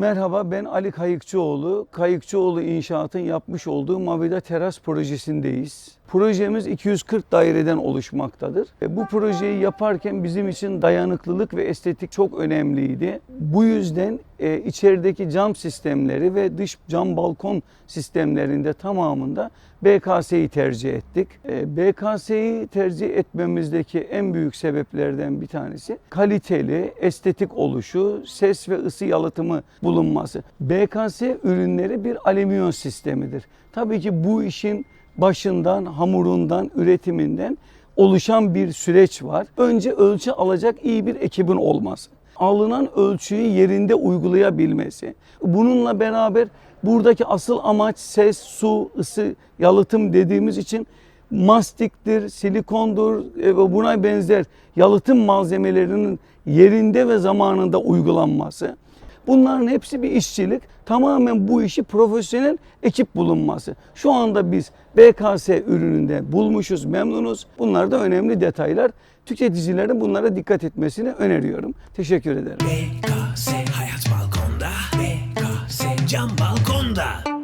Merhaba ben Ali Kayıkçıoğlu. Kayıkçıoğlu İnşaat'ın yapmış olduğu Mavida Teras projesindeyiz. Projemiz 240 daireden oluşmaktadır. E, Bu projeyi yaparken bizim için dayanıklılık ve estetik çok önemliydi. Bu yüzden e, içerideki cam sistemleri ve dış cam balkon sistemlerinde tamamında BKS'yi tercih ettik. E, BKS'yi tercih etmemizdeki en büyük sebeplerden bir tanesi kaliteli, estetik oluşu, ses ve ısı yalıtımı bulunması. BKS ürünleri bir alüminyum sistemidir. Tabii ki bu işin başından, hamurundan, üretiminden oluşan bir süreç var. Önce ölçü alacak iyi bir ekibin olması. Alınan ölçüyü yerinde uygulayabilmesi. Bununla beraber buradaki asıl amaç ses, su, ısı, yalıtım dediğimiz için mastiktir, silikondur e, ve buna benzer yalıtım malzemelerinin yerinde ve zamanında uygulanması. Bunların hepsi bir işçilik. Tamamen bu işi profesyonel ekip bulunması. Şu anda biz BKS ürününde bulmuşuz, memnunuz. Bunlar da önemli detaylar. Tüketicilerin bunlara dikkat etmesini öneriyorum. Teşekkür ederim. BKS Hayat Balkonda BKS Cam Balkonda